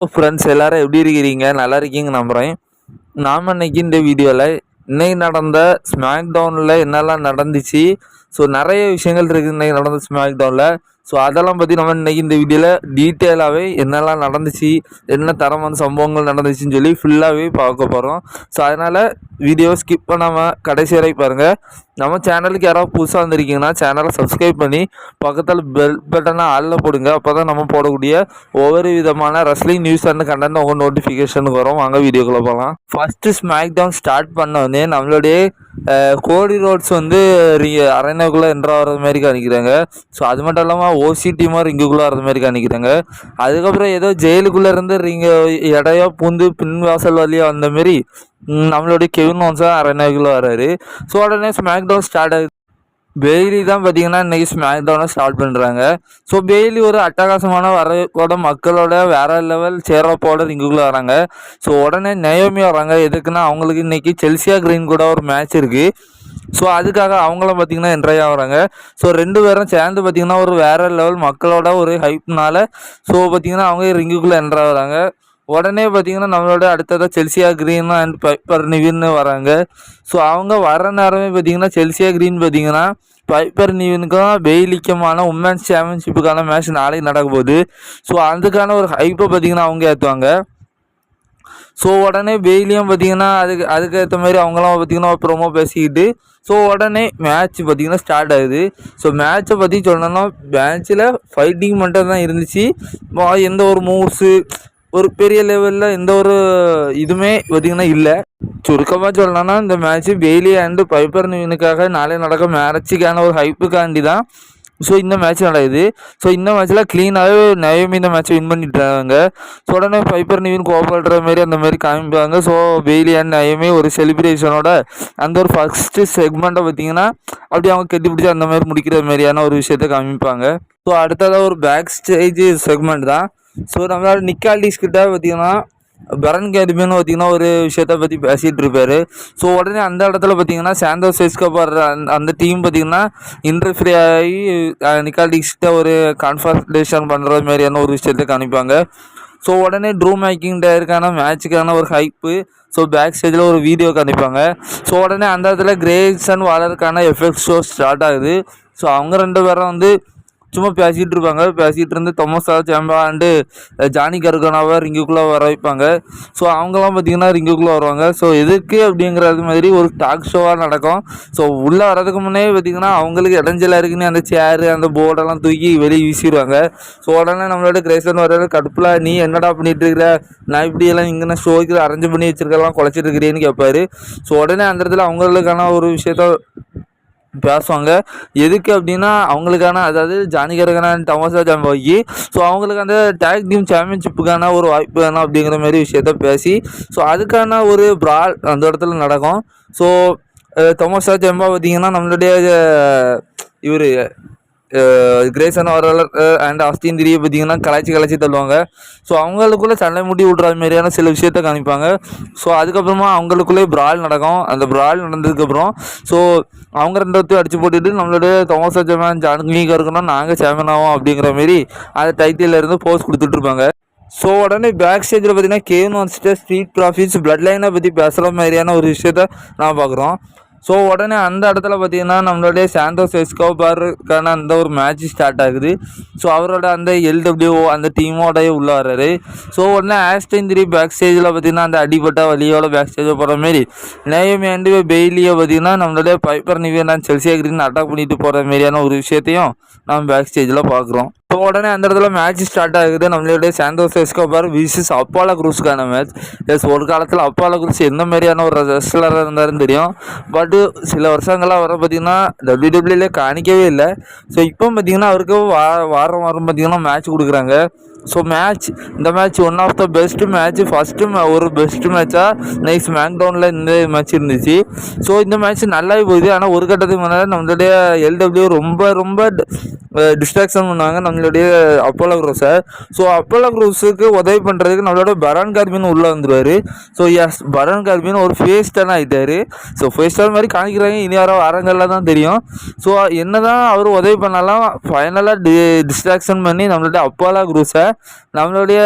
Friends எல்லாரும் எப்படி இருக்கிறீங்க? நல்லா இருக்கீங்க நம்புகிறேன் நாம் இன்னைக்கு இந்த வீடியோவில் இன்னைக்கு நடந்த ஸ்மாக் டவுனில் என்னெல்லாம் நடந்துச்சு? ஸோ நிறைய விஷயங்கள் இருக்குது இன்னைக்கு நடந்த ஸ்மாக் டவுனில் ஸோ அதெல்லாம் பற்றி நம்ம இன்றைக்கி இந்த வீடியோவில் டீட்டெயிலாகவே என்னெல்லாம் நடந்துச்சு என்ன தரமான சம்பவங்கள் நடந்துச்சுன்னு சொல்லி ஃபுல்லாகவே பார்க்க போகிறோம் ஸோ அதனால் வீடியோ ஸ்கிப் பண்ணாமல் கடைசி வரை பாருங்கள் நம்ம சேனலுக்கு யாராவது புதுசாக வந்திருக்கீங்கன்னா சேனலை சப்ஸ்கிரைப் பண்ணி பக்கத்தில் பெல் பட்டனை ஆளில் போடுங்க. அப்போ தான் நம்ம போடக்கூடிய ஒவ்வொரு விதமான ரெஸ்லிங் நியூஸ் அண்ட் கண்டென்ட் உங்கள் நோட்டிஃபிகேஷனுக்கு வரும். வாங்க வீடியோக்குள்ளே போகலாம் ஃபஸ்ட்டு ஸ்மாக் டவுன் ஸ்டார்ட் பண்ண நம்மளுடைய கோடி ரோட்ஸ் வந்து அரேனாக்குள்ளே என்ட்ரு ஆகிறது மாதிரி காணிக்கிறாங்க ஸோ அது மட்டும் இல்லாமல் ஓசி டீமாக ரிங்குக்குள்ளே வர்றது மாதிரி காணிக்கிறாங்க அதுக்கப்புறம் ஏதோ ஜெயிலுக்குள்ளே இருந்து ரிங்க இடையோ பூந்து பின் வாசல் வழியாக வந்த மாரி நம்மளுடைய கெவின் வான்ஸாக அரேனாக்குள்ளே வராரு ஸோ உடனே ஸ்மாக் டவுன் ஸ்டார்ட் ஆகுது. பெய்லி தான் பார்த்தீங்கன்னா இன்றைக்கி ஸ்மாக் டவுனை ஸ்டார்ட் பண்ணுறாங்க ஸோ பெய்லி ஒரு அட்டகாசமான வரவோட மக்களோட வேற லெவல் சேரப்போட ரிங்குக்குள்ளே வராங்க ஸோ உடனே நயோமி வராங்க எதுக்குன்னா அவங்களுக்கு இன்றைக்கி செல்சியா கிரீன் கூட ஒரு மேட்ச் இருக்குது ஸோ அதுக்காக அவங்களும் பார்த்தீங்கன்னா என்ட்ரை ஆகுறாங்க. ஸோ ரெண்டு பேரும் சேர்ந்து பார்த்தீங்கன்னா ஒரு வேற லெவல் மக்களோட ஒரு ஹைப்னால ஸோ பார்த்தீங்கன்னா அவங்க ரிங்குக்குள்ளே என்ட்ரு ஆகிறாங்க. உடனே பார்த்தீங்கன்னா நம்மளோட அடுத்ததாக செல்சியா கிரீன் அண்ட் பைப்பர் நிவின்னு வராங்க. ஸோ அவங்க வர நேரமே பார்த்தீங்கன்னா செல்சியா கிரீன் பார்த்தீங்கன்னா பைப்பர் நிவினுக்கும் பெய்லிக்குமான உமன்ஸ் சாம்பியன்ஷிப்புக்கான மேட்ச் நாளைக்கு நடக்க போகுது. ஸோ அதுக்கான ஒரு ஹைப்பை பார்த்தீங்கன்னா அவங்க ஏற்றுவாங்க ஸோ உடனே பெய்லியும் பார்த்தீங்கன்னா அதுக்கு அதுக்கேற்ற மாதிரி அவங்களாம் பார்த்தீங்கன்னா ப்ரொமோ பேசிக்கிட்டு ஸோ உடனே மேட்ச் பார்த்திங்கன்னா ஸ்டார்ட் ஆகுது. ஸோ மேட்ச்சை பற்றி சொல்லணும்னா மேட்ச்சில் ஃபைட்டிங் மட்டும் தான் இருந்துச்சு. எந்த ஒரு மூவ்ஸு ஒரு பெரிய லெவலில் எந்த ஒரு இதுவுமே பார்த்தீங்கன்னா இல்லை. சுருக்கமாக சொல்லணும்னா இந்த மேட்ச்சு பெய்லி அண்டு பைப்பர் நியூனுக்காக நாளை நடக்க மேட்ச்சுக்கான ஒரு ஹைப்புக்காண்டி தான். ஸோ இந்த மேட்ச் நடக்குது. ஸோ இந்த மேட்ச்சில் க்ளீனாகவே நயமி இந்த மேட்ச்சை வின் பண்ணிட்டாங்க. ஸோ உடனே பைப்பர் நிவின் கோபப்படுற மாதிரி அந்த மாதிரி காமிப்பாங்க. ஸோ பெய்லி அண்ட் நயமி ஒரு செலிப்ரேஷனோட அந்த ஒரு ஃபஸ்ட்டு செக்மெண்ட்டை பார்த்தீங்கன்னா அப்படி அவங்க கட்டி பிடிச்சி அந்த மாதிரி முடிக்கிற மாதிரியான ஒரு விஷயத்த காமிப்பாங்க. ஸோ அடுத்ததாக ஒரு பேக் ஸ்டேஜ் செக்மெண்ட் தான். ஸோ நம்மளோட நிக்காலிஸ் கிட்ட பார்த்தீங்கன்னா பரன் கேதுமேனு பார்த்தீங்கன்னா ஒரு விஷயத்த பற்றி பேசிகிட்டு இருப்பார். ஸோ உடனே அந்த இடத்துல பார்த்தீங்கன்னா சாந்தோ செஸ்கோபார் அந்த அந்த டீம் பார்த்தீங்கன்னா இன்டர்ஃபிரி ஆகி நிக்காலிஸ்கிட்ட ஒரு கான்ஃபர்டேஷன் பண்ணுற மாதிரியான ஒரு விஷயத்த காமிப்பாங்க. ஸோ உடனே ட்ரூ மேக்கிங் டயருக்கான மேட்சுக்கான ஒரு ஹைப்பு ஸோ பேக் ஸ்டேஜில் ஒரு வீடியோ காமிப்பாங்க. ஸோ உடனே அந்த இடத்துல கிரேசன் வாலருக்கான எஃபெக்ட் ஷோ ஸ்டார்ட் ஆகுது. ஸோ அவங்க ரெண்டு பேரும் வந்து சும்மா பேசிகிட்டு இருப்பாங்க பேசிகிட்டு இருந்து தொமஸா சேம்பாண்டு ஜானி கருகனாவை ரிங்குக்குள்ளே வர வைப்பாங்க. ஸோ அவங்கெல்லாம் பார்த்தீங்கன்னா ரிங்குக்குள்ளே வருவாங்க. ஸோ எதுக்கு அப்படிங்கிறது மாதிரி ஒரு டாக் ஷோவாக நடக்கும். ஸோ உள்ளே வரதுக்கு முன்னே பார்த்தீங்கன்னா அவங்களுக்கு இடைஞ்சலாக இருக்குன்னு அந்த சேரு அந்த போர்டெல்லாம் தூக்கி வெளியே வீசிடுவாங்க. ஸோ உடனே நம்மளோட கிரேசன் வர கடுப்பில் நீ என்னடா பண்ணிட்டு இருக்கிற நான் இப்படியெல்லாம் இங்கே ஷோக்கு அரேஞ்ச் பண்ணி வச்சிருக்கலாம் குழச்சிட்டு இருக்கிறேன்னு கேட்பாரு ஸோ உடனே அந்த இடத்துல அவங்களுக்கான ஒரு விஷயத்த பேசுவாங்க எதுக்கு அப்படின்னா அவங்களுக்கான அதாவது ஜானிகருக்கான டமோசா ஜாம்போகி ஸோ அவங்களுக்கு அந்த டேக் டீம் சாம்பியன்ஷிப்புக்கான ஒரு வாய்ப்பு வேணும் அப்படிங்கிற மாதிரி விஷயத்த பேசி ஸோ அதுக்கான ஒரு ப்ரால் அந்த இடத்துல நடக்கும். ஸோ தமோசா ஜம்பா பார்த்தீங்கன்னா நம்மளுடைய இவர் கிரேசன் ஆர்வலர் அண்ட் ஆஸ்தின் திரியை பார்த்தீங்கன்னா கலாய்ச்சி கலாய்ச்சி தள்ளுவாங்க. ஸோ அவங்களுக்குள்ளே சண்டை முடி விட்ற மாதிரியான சில விஷயத்த காமிப்பாங்க. ஸோ அதுக்கப்புறமா அவங்களுக்குள்ளே பிரால் நடக்கும். அந்த பிரால் நடந்ததுக்கப்புறம் ஸோ அவங்க ரெண்டு அடிச்சு போட்டுட்டு நம்மளுடைய தோமஸ் சேமன் ஜான்கிங்க இருக்கணும் நாங்கள் சேமன் ஆகும் அப்படிங்கிற மாரி அந்த டைட்டில் இருந்து போஸ்ட் கொடுத்துட்ருப்பாங்க ஸோ உடனே பேக் ஸ்டேஜில் பார்த்தீங்கன்னா கேன் வந்துட்டு ஸ்ட்ரீட் ப்ராஃபிட்ஸ் பிளட் லைனை பற்றி பேசுகிற மாதிரியான ஒரு விஷயத்த நான் பார்க்குறோம். ஸோ உடனே அந்த இடத்துல பார்த்தீங்கன்னா நம்மளுடைய சாந்தோஸ் எஸ்கோபாருக்கான அந்த ஒரு மேட்ச் ஸ்டார்ட் ஆகுது. ஸோ அவரோட அந்த எல்டபிள்யூ அந்த டீமோடய உள்ள வர்றாரு. ஸோ உடனே ஆஸ்டன் த்ரீ பேக் ஸ்டேஜில் பார்த்தீங்கன்னா அந்த அடிபட்ட வழியோட பேக் ஸ்டேஜில் போகிற மாரி நேயம் ஆண்டு பெய்லியை பார்த்தீங்கன்னா நம்மளுடைய Piper Niven Chelsea Green attack பண்ணிட்டு போகிற மாதிரியான ஒரு விஷயத்தையும் நம்ம பேக் ஸ்டேஜில் பார்க்குறோம். இப்போ உடனே அந்த இடத்துல மேட்ச் ஸ்டார்ட் ஆகுது. நம்மளுடைய சாந்தோஸ் எஸ்கோபார் விசிஸ் அப்பாலா குரூஸ்க்கான மேட்ச் எஸ் ஒரு காலத்தில் அப்பாலா குரூஸ் எந்த மாதிரியான ஒரு ரெஸ்லராக இருந்தாருன்னு தெரியும். பட்டு சில வருஷங்களாக வர பார்த்திங்கன்னா டபிள்யூ டபிள்யூலே காணிக்கவே இல்லை. ஸோ இப்போ பார்த்திங்கன்னா அவருக்கு வா வாரம் வாரம் பார்த்தீங்கன்னா மேட்ச் கொடுக்குறாங்க. ஸோ மேட்ச் இந்த match one of the best match first ஒரு பெஸ்ட் மேட்சாக நைஸ் மேக் டவுனில் இந்த மேட்ச் இருந்துச்சு. ஸோ இந்த மேட்ச் நல்லாவே போகுது. ஆனால் ஒரு கட்டத்துக்கு முன்னாடி நம்மளுடைய எல்டபிள்யூ ரொம்ப ரொம்ப டிஸ்ட்ராக்ஷன் பண்ணுவாங்க நம்மளுடைய அப்போலோ குரூஸை ஸோ அப்போலோ குரூஸுக்கு உதவி பண்ணுறதுக்கு நம்மளோட பரான் கார்பின் உள்ளே வந்துடுவார் ஸோ எஸ் பரான் கார்பின் ஒரு ஃபேஸ் டர்ன் ஆகிட்டார் ஸோ ஃபேஸ் டர்ன் மாதிரி காணிக்கிறாங்க இனி வர வாரங்களில் தான் தெரியும். ஸோ என்ன தான் அவர் உதவி பண்ணாலும் ஃபைனலாக டி டிஸ்ட்ராக்ஷன் பண்ணி நம்மளுடைய அப்போலா குரூஸை நம்மளுடைய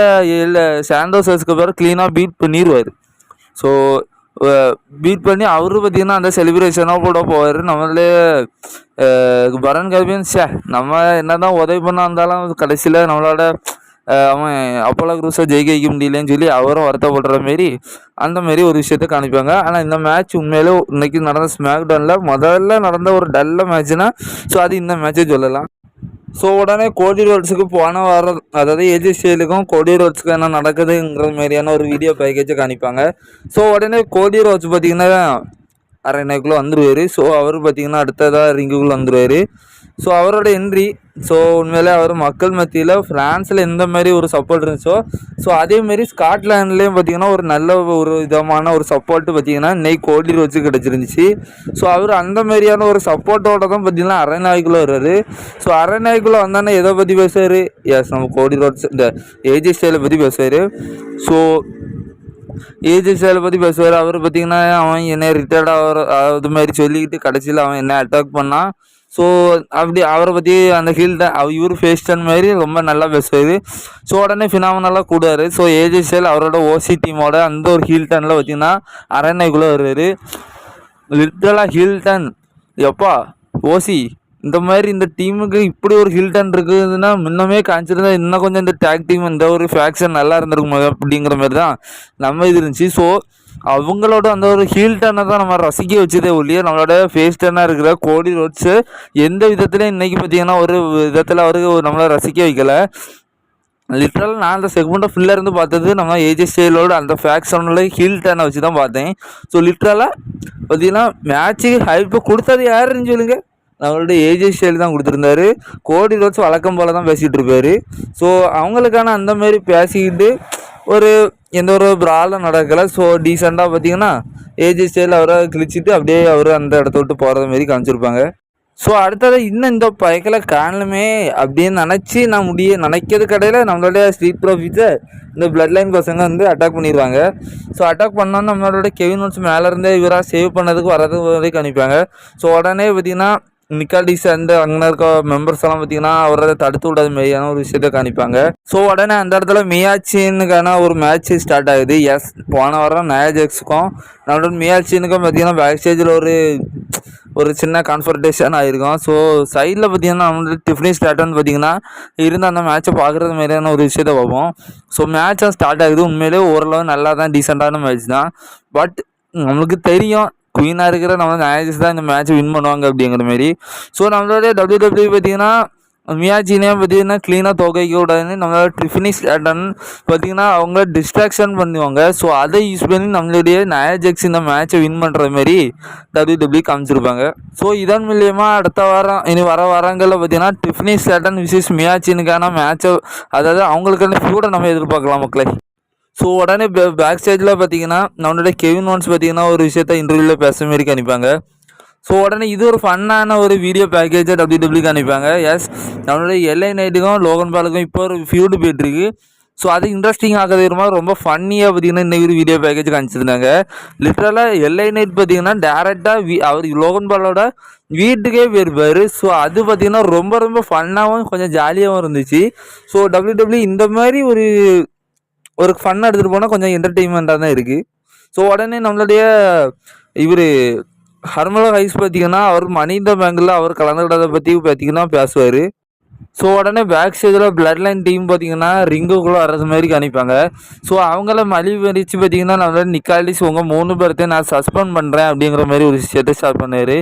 சாண்டோஸ் எஸ்கோபார் க்ளீனாக பீட் பண்ணிடுவார் ஸோ பீட் பண்ணி அவரு பார்த்தீங்கன்னா அந்த செலிப்ரேஷனாக கூட போவார். நம்மளே பரன் கபின் சே நம்ம என்ன தான் உதவி பண்ணா இருந்தாலும் கடைசியில் நம்மளோட அவன் அப்போலோ குரூஸை ஜெயிக்க வைக்க முடியலன்னு சொல்லி அவரும் வருத்தப்படுற மாரி அந்த மாரி ஒரு விஷயத்த காணிப்பாங்க ஆனால் இந்த மேட்ச் உண்மையிலே இன்னைக்கு நடந்த ஸ்மாக் டவுனில் முதல்ல நடந்த ஒரு டல்ல மேட்ச்னா ஸோ அது இந்த மேட்சே சொல்லலாம். ஸோ உடனே கோடி ரோட்ஸுக்கு போன வாரம் அதாவது ஏஜி ஸ்டைலுக்கும் கோடி ரோட்ஸுக்கு என்ன நடக்குதுங்கிற மாதிரியான ஒரு வீடியோ பேக்கேஜை காணிப்பாங்க ஸோ உடனே கோடி ரோட்ஸ் பார்த்தீங்கன்னா அரணைக்குள்ளே வந்துடுவார் ஸோ அவர் பார்த்தீங்கன்னா அடுத்ததாக ரிங்குக்குள்ளே வந்துடுவார் ஸோ அவரோட என்ட்ரி ஸோ உண்மையிலே அவர் மக்கள் மத்தியில் ஃப்ரான்ஸில் எந்த மாதிரி ஒரு சப்போர்ட் இருந்துச்சோ ஸோ அதேமாரி ஸ்காட்லாண்ட்லேயும் பார்த்தீங்கன்னா ஒரு நல்ல ஒரு விதமான ஒரு சப்போர்ட்டு பார்த்தீங்கன்னா நெய் கோடி வச்சு கிடச்சிருந்துச்சு. ஸோ அவர் அந்த மாதிரியான ஒரு சப்போர்ட்டோட தான் பார்த்தீங்கன்னா அரநாய்க்குள்ளே வர்றாரு. ஸோ அரநாய்க்குள்ளே வந்தானே எதை பற்றி பேசுவார்? எஸ் நம்ம கோடி ரோட்ஸ் இந்த ஏஜி ஸ்டைலை பற்றி பேசுவார். ஸோ ஏஜி ஸ்டைலை பற்றி பேசுவார். அவர் பார்த்தீங்கன்னா அவன் என்ன ரிட்டையர்ட் ஆகிற அது மாதிரி சொல்லிக்கிட்டு கடைசியில் அவன் என்ன அட்டாக் பண்ணான். ஸோ அப்படி அவரை பற்றி அந்த ஹீல் தான் இவர் ஃபேஸ்டன் மாதிரி ரொம்ப நல்லா பேசுவார். ஸோ உடனே ஃபினாமனெல்லாம் கூடுவார். ஸோ ஏஜி அவரோட ஓசி டீமோட அந்த ஒரு ஹீல் டனில் பார்த்தீங்கன்னா அரண்னைக்குள்ளே வருவார். லிட்டரலாக ஹில்டன் எப்பா ஓசி இந்த மாதிரி இந்த டீமுக்கு இப்படி ஒரு ஹில்டன் இருக்குதுன்னா முன்னமே காமிச்சிருந்தா இன்னும் கொஞ்சம் இந்த டேக் டீம் இந்த ஒரு ஃபேக்ஷன் நல்லா இருந்திருக்கும் அப்படிங்கிற மாதிரி தான் நம்ம இது இருந்துச்சு. ஸோ அவங்களோட அந்த ஒரு ஹீல்டனை தான் நம்ம ரசிக்க வச்சதே ஒழிய நம்மளோட ஃபேஸ் டர்னாக இருக்கிற கோடி ரோட்ஸு எந்த விதத்துலையும் இன்னைக்கு பார்த்தீங்கன்னா ஒரு விதத்தில் அவருக்கு நம்மளை ரசிக்க வைக்கலை. லிட்ரலாக நான் அந்த செக்மெண்ட்டை ஃபுல்லாக இருந்து பார்த்தது நம்ம ஏஜே ஸ்டைலோட அந்த ஃபேக்ஷனில் ஹீல் டேனை வச்சு தான் பார்த்தேன். ஸோ லிட்ரலாக பார்த்தீங்கன்னா மேட்ச்சுக்கு ஹைப்பு கொடுத்தது யாருன்னு சொல்லுங்கள் நம்மளோட ஏஜே ஸ்டைல் தான் கொடுத்துருந்தாரு. கோடி ரோட்ஸ் வழக்கம் போல் தான் பேசிகிட்டு இருப்பாரு. ஸோ அவங்களுக்கான அந்த மாதிரி பேசிக்கிட்டு ஒரு எந்த ஒரு ப்ராப்ளம் நடக்கலை. ஸோ டீசெண்டாக பார்த்தீங்கன்னா ஏஜி ஸ்டைல் அவரை கிழிச்சிட்டு அப்படியே அவர் அந்த இடத்த விட்டு போகிறது மாரி காமிச்சிருப்பாங்க. ஸோ அடுத்தது இன்னும் இந்த பயக்கில் காணலுமே அப்படின்னு நினச்சி நான் முடிய நினைக்கிறது கடையில் நம்மளுடைய ஸ்ட்ரீட் ப்ராஃபிட்ஸை இந்த பிளட் லைன் பசங்க வந்து அட்டாக் பண்ணிடுவாங்க ஸோ அட்டாக் பண்ணோன்னு நம்மளோட கெவின் நோட்ஸ் மேலேருந்தே இவராக சேவ் பண்ணதுக்கு வரது வரைக்கும் அனுப்பிப்பாங்க ஸோ உடனே பார்த்தீங்கன்னா நிக்காடி அந்த அங்கே இருக்க மெம்பர்ஸ் எல்லாம் பார்த்தீங்கன்னா அவரை தடுத்து விடாத மாதிரியான ஒரு விஷயத்த காணிப்பாங்க ஸோ உடனே அந்த இடத்துல மியாச்சினுக்கான ஒரு மேட்ச் ஸ்டார்ட் ஆகுது. எஸ் போன வாரம் நயாஜெக்ஸுக்கும் நம்மளோட மியாச்சினுக்கும் பார்த்தீங்கன்னா பேக் ஸ்டேஜில் ஒரு ஒரு சின்ன கான்ஃபர்டேஷன் ஆகிருக்கும் ஸோ சைடில் பார்த்தீங்கன்னா நம்மளோட டிஃபனி ஸ்டார்ட்னு பார்த்தீங்கன்னா இருந்து அந்த மேட்ச்சை பார்க்குறது மாதிரியான ஒரு விஷயத்த பார்ப்போம். ஸோ மேட்சும் ஸ்டார்ட் ஆகுது. உண்மையிலே ஓரளவு நல்லா தான் டீசெண்டான மேட்ச் தான். பட் நம்மளுக்கு தெரியும் குயினாக இருக்கிற நம்ம மேட்சஸ் தான் இந்த மேட்ச் வின் பண்ணுவாங்க அப்படிங்கிற மாதிரி ஸோ நம்மளோட டபிள்யூ டபிள்யூ பார்த்தீங்கன்னா மியாச்சினே பார்த்தீங்கன்னா க்ளீனாக துவைக்க கூடாதுன்னு நம்மளோட ட்ரிஃபினிஸ் கேட்டன் பார்த்தீங்கன்னா அவங்க டிஸ்ட்ராக்ஷன் பண்ணுவாங்க. ஸோ அதை யூஸ் பண்ணி நம்மளுடைய நயாஜெக்ஸ் இந்த மேட்சை வின் பண்ணுற மாதிரி டபிள்யூ டபிள்யூ காமிச்சிருப்பாங்க. ஸோ இதன் மூலியமாக அடுத்த வாரம் இனி வர வாரங்களில் பார்த்தீங்கன்னா டிஃபினிஸ் கேட்டன் விசேஷ் மியாச்சினுக்கான மேட்சை அதாவது அவங்களுக்கான ஃபியூடை நம்ம எதிர்பார்க்கலாம் மக்களை. ஸோ உடனே பேக் ஸ்டேஜில் பார்த்தீங்கன்னா நம்மளோட கெவின் ஒன்ஸ் பார்த்தீங்கன்னா ஒரு விஷயத்த இன்டர்வியூவில் பேசுகிற மாதிரி காணிப்பாங்க ஸோ உடனே இது ஒரு ஃபன்னான ஒரு வீடியோ பேக்கேஜை டபிள்யூ டபிள்யூக்கு காணிப்பாங்க எஸ் நம்மளுடைய எல்ஐ நைட்டுக்கும் லோகன் பாலுக்கும் இப்போ ஒரு ஃபியூடு போயிட்டுருக்கு. ஸோ அது இன்ட்ரெஸ்டிங் ஆகிறது ஒரு மாதிரி ரொம்ப ஃபன்னியாக பார்த்தீங்கன்னா இன்னைக்கு ஒரு வீடியோ பேக்கேஜ் காமிச்சிருந்தாங்க. லிட்டரலாக எல்ஐ நைட் பார்த்தீங்கன்னா டேரெக்டாக வீ அவர் லோகன் பாலோட வீட்டுக்கே போயிருப்பார். ஸோ அது பார்த்தீங்கன்னா ரொம்ப ரொம்ப ஃபன்னாகவும் கொஞ்சம் ஜாலியாகவும் இருந்துச்சு. ஸோ டபிள்யூ டபிள்யூ இந்த மாதிரி ஒரு ஒரு ஃபன் எடுத்துகிட்டு போனால் கொஞ்சம் என்டர்டெயின்மெண்ட்டாக தான் இருக்குது ஸோ உடனே நம்மளுடைய இவர் ஹர்மலோ ஹைஸ் பார்த்தீங்கன்னா அவர் மனித பேங்கில் அவர் கலந்துக்கிட்டதை பற்றி பார்த்தீங்கன்னா பேசுவார். ஸோ உடனே பேக் ஸ்டேஜில் பிளட் லைன் டீம் பார்த்தீங்கன்னா ரிங்குக்குள்ளே வர்றது மாதிரி காணிப்பாங்க ஸோ அவங்கள மலிவு வரிச்சு பார்த்தீங்கன்னா நம்மளோட நிக்காலிஸ் உங்கள் மூணு பேர்த்தையும் நான் சஸ்பெண்ட் பண்ணுறேன் அப்படிங்கிற மாதிரி ஒரு ஸ்டேட்டஸ் ஸ்டார்ட் பண்ணார்.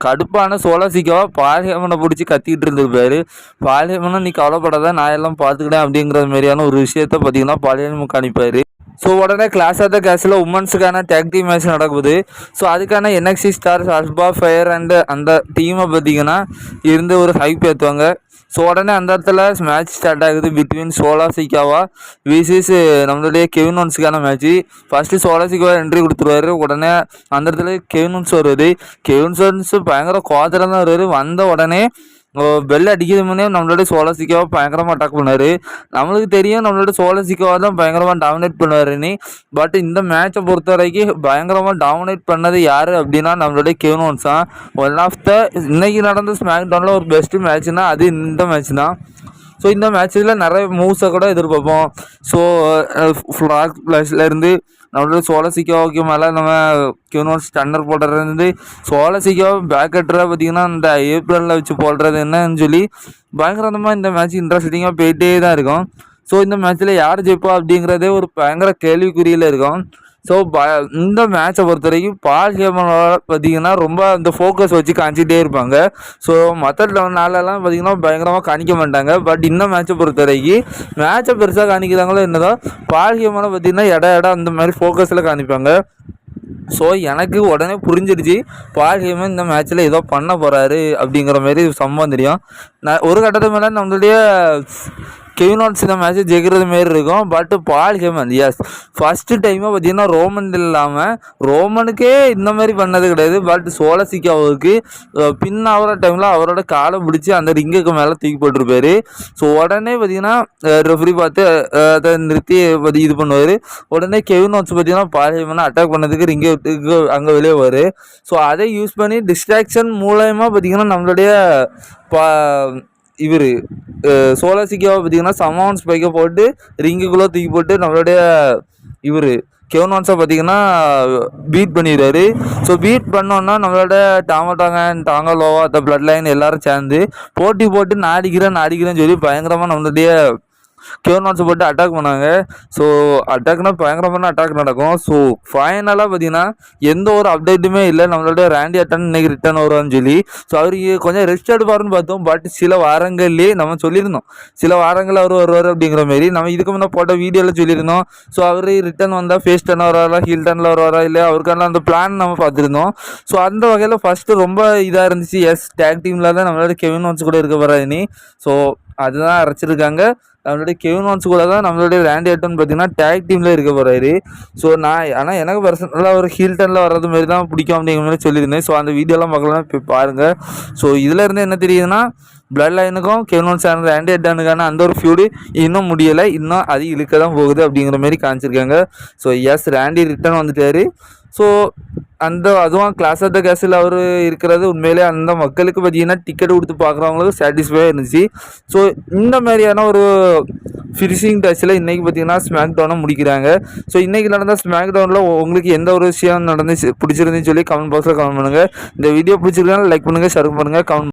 கடுப்பான சோழசிக்காவா பாலியம்மனை பிடிச்சி கத்திக்கிட்டு இருந்திருப்பாரு பாலியம்மனை நீ கவலைப்படாத நான் எல்லாம் பார்த்துக்கிட்டேன் அப்படிங்கிற மாதிரியான ஒரு விஷயத்த பார்த்தீங்கன்னா பாலியம்மன் காணிப்பார் ஸோ உடனே கிளாஸ் ஆஃப் த கேஸில் உமன்ஸுக்கான டேக் டீம் மேட்ச் நடக்குது. ஸோ அதுக்கான என்எக்சி ஸ்டார்ஸ் அஸ்பா ஃபயர் அண்டு அந்த டீமை பார்த்தீங்கன்னா இருந்து ஒரு ஹைப் ஏற்றுவாங்க ஸோ உடனே அந்த இடத்துல மேட்ச் ஸ்டார்ட் ஆகுது பிட்வீன் சோலா சிக்காவா விசிஸ் நம்மளுடைய Kevin ஒன்ஸுக்கான match first Solo Sikoa entry கொடுத்துருவாரு. உடனே அந்த இடத்துல கெவின் ஒன்ஸ் வருவார். கெவின் ஒன்ஸ் பயங்கர கோதரம் தான் வருவார். வந்த உடனே பெல் அடிக்கிறது முன்னே நம்மளோட சோழசிக்காவை பயங்கரமாக அட்டாக் பண்ணார் நம்மளுக்கு தெரியும் நம்மளோட சோழசிக்காவை தான் பயங்கரமாக டாமினேட் பண்ணுவாருன்னு. பட் இந்த மேட்சை பொறுத்த வரைக்கும் பயங்கரமாக டாமினேட் பண்ணது யார் அப்படின்னா நம்மளுடைய கேனோன்ஸ் தான். ஒன் ஆஃப் த இன்னைக்கு நடந்த ஸ்மாக் டவுனில் ஒரு பெஸ்ட்டு மேட்ச்னா அது இந்த மேட்ச் தான். ஸோ இந்த மேட்ச்சில் நிறைய மூவ்ஸை கூட எதிர்பார்ப்போம். ஸோ ஃப்ளாக் ப்ளஸ்லேருந்து நம்மளோட சோலசிக்காவுக்கு மேலே நம்ம கியூனோட் ஸ்டன்னர் போடுறது சோலசிக்காவை பேக் கட்டுறா பார்த்தீங்கன்னா இந்த ஏப்ரலில் வச்சு போடுறது என்னன்னு சொல்லி பயங்கரமாக இந்த மேட்ச் இன்ட்ரெஸ்டிங்காக போயிட்டே தான் இருக்கும். ஸோ இந்த மேட்ச்சில் யார் ஜெயிப்பா அப்படிங்கிறதே ஒரு பயங்கர கேள்விக்குறியில் இருக்கும். ஸோ ப இந்த மேட்சை பொறுத்த வரைக்கும் பால் ஹேமனோட பார்த்தீங்கன்னா ரொம்ப அந்த ஃபோக்கஸ் வச்சு காமிச்சிட்டே இருப்பாங்க. ஸோ மற்ற நாளெல்லாம் பார்த்தீங்கன்னா பயங்கரமாக காணிக்க மாட்டாங்க. பட் இந்த மேட்சை பொறுத்த வரைக்கும் மேட்சை பெருசாக காணிக்கிறாங்களோ என்னதான் பால் ஹேமனை பார்த்தீங்கன்னா இட இடம் அந்த மாதிரி ஃபோக்கஸில் காணிப்பாங்க ஸோ எனக்கு உடனே புரிஞ்சிடுச்சு பால் இந்த மேட்ச்சில் ஏதோ பண்ண போகிறாரு அப்படிங்கிற மாதிரி சம்பவம் தெரியும். நான் ஒரு கட்டத்து மேலே நம்மளுடைய கெவினாட்ஸ் இந்த மேட்ச்சை ஜெயிக்கிறது மாரி இருக்கும். But Paul Heyman yes first டைமாக பார்த்தீங்கன்னா ரோமன் இல்லாமல் ரோமனுக்கே இந்த மாதிரி பண்ணது கிடையாது. பட் சோலசிக்காவுக்கு பின் ஆகிற டைமில் அவரோட காலை பிடிச்சி அந்த ரிங்குக்கு மேலே தூக்கி போட்டிருப்பாரு. ஸோ உடனே பார்த்தீங்கன்னா ரெஃப்ரி பார்த்து அதை நிறுத்தி பற்றி இது பண்ணுவார். உடனே கெவினாட்ஸ் பார்த்தீங்கன்னா பால் ஹேமனை அட்டாக் பண்ணதுக்கு ரிங்கு அங்கே வெளியே வரும் ஸோ அதை யூஸ் பண்ணி டிஸ்ட்ராக்ஷன் மூலயமா பார்த்தீங்கன்னா நம்மளுடைய பா இவர் சோலாசிக்காவை பார்த்தீங்கன்னா சமான் ஸ்பைக்கை போட்டு ரிங்குக்குள்ளே தூக்கி போட்டு நம்மளுடைய இவர் கெவனான்ஸை பார்த்தீங்கன்னா பீட் பண்ணிடுறாரு. ஸோ பீட் பண்ணோன்னா நம்மளோட டாமட்டாங்க டாங்கலோவா அந்த பிளட் லைன் எல்லாரும் சேர்ந்து போட்டி போட்டு நான் அடிக்கிறேன் நான் அடிக்கிறேன்னு சொல்லி பயங்கரமாக நம்மளுடைய கியோனாட்ஸ் போட்டு அட்டாக் பண்ணாங்க. ஸோ அட்டாக்னா பயங்கரமான அட்டாக் நடக்கும். ஸோ ஃபைனலாக பார்த்தீங்கன்னா எந்த ஒரு அப்டேட்டுமே இல்லை. நம்மளோட ரேண்டி அட்டன் இன்னைக்கு ரிட்டர்ன் வருவான்னு சொல்லி. ஸோ அவருக்கு கொஞ்சம் ரெஸ்ட் எடுப்பாருன்னு பார்த்தோம். பட் சில வாரங்கள்லேயே நம்ம சொல்லியிருந்தோம். சில வாரங்கள் அவர் வருவார் அப்படிங்கிற மாதிரி நம்ம இதுக்கு முன்னே போட்ட வீடியோவில் சொல்லியிருந்தோம். ஸோ அவர் ரிட்டர்ன் வந்தால் ஃபேஸ் டர்ன் வருவாரா ஹீல் டர்னில் வருவாரா இல்லை அவருக்கான அந்த பிளான் நம்ம பார்த்துருந்தோம். ஸோ அந்த வகையில் ஃபஸ்ட்டு ரொம்ப இதாக இருந்துச்சு. எஸ் டேக் டீமில் தான் நம்மளோட கெவின் ஒன்ஸ் கூட இருக்க போகிறாரு ஸோ அதுதான் அரைச்சிருக்காங்க. நம்மளுடைய கெவினான்ஸ் கூட தான் நம்மளுடைய ரேண்டி ஆட்டன் பார்த்தீங்கன்னா டேக் டீமில் இருக்க போகிறாரு ஸோ நான் ஆனால் எனக்கு பர்சனலாக ஒரு ஹீல்டனில் வர்றது மாதிரி தான் பிடிக்கும் அப்படிங்கிற மாதிரி சொல்லியிருந்தேன். ஸோ அந்த வீடியோலாம் பார்க்கலாம் போய் பாருங்கள் ஸோ இதில் இருந்து என்ன தெரியுதுன்னா பிளட் லைனுக்கும் கெவினான்ஸ் ரேண்டி ஆட்டனுக்கான அந்த ஒரு ஃபியூடு இன்னும் முடியலை. இன்னும் அது இழுக்க தான் போகுது அப்படிங்கிற மாதிரி காமிச்சிருக்காங்க. ஸோ எஸ் ரேண்டி ரிட்டர்ன் வந்துட்டாரு. ஸோ அந்த அதுவும் கிளாஸ் ஆஃப் த கேஸில் அவர் இருக்கிறது உண்மையிலே அந்த மக்களுக்கு பார்த்தீங்கன்னா டிக்கெட் கொடுத்து பார்க்குறவங்களுக்கு சாட்டிஸ்ஃபையாக இருந்துச்சு. ஸோ இந்த மாதிரியான ஒரு ஃபினிஷிங் டச்சில் இன்றைக்கி பார்த்தீங்கன்னா ஸ்மாக் டவுனை முடிக்கிறாங்க. ஸோ இன்றைக்கி நடந்த ஸ்மாக் டவுனில் உங்களுக்கு எந்த ஒரு விஷயம் நடந்துச்சு பிடிச்சிருந்துன்னு சொல்லி கமெண்ட் பாக்ஸில் கமெண்ட் பண்ணுங்கள் இந்த வீடியோ பிடிச்சிருக்காங்க லைக் பண்ணுங்கள் ஷேர் பண்ணுங்கள் கமெண்ட்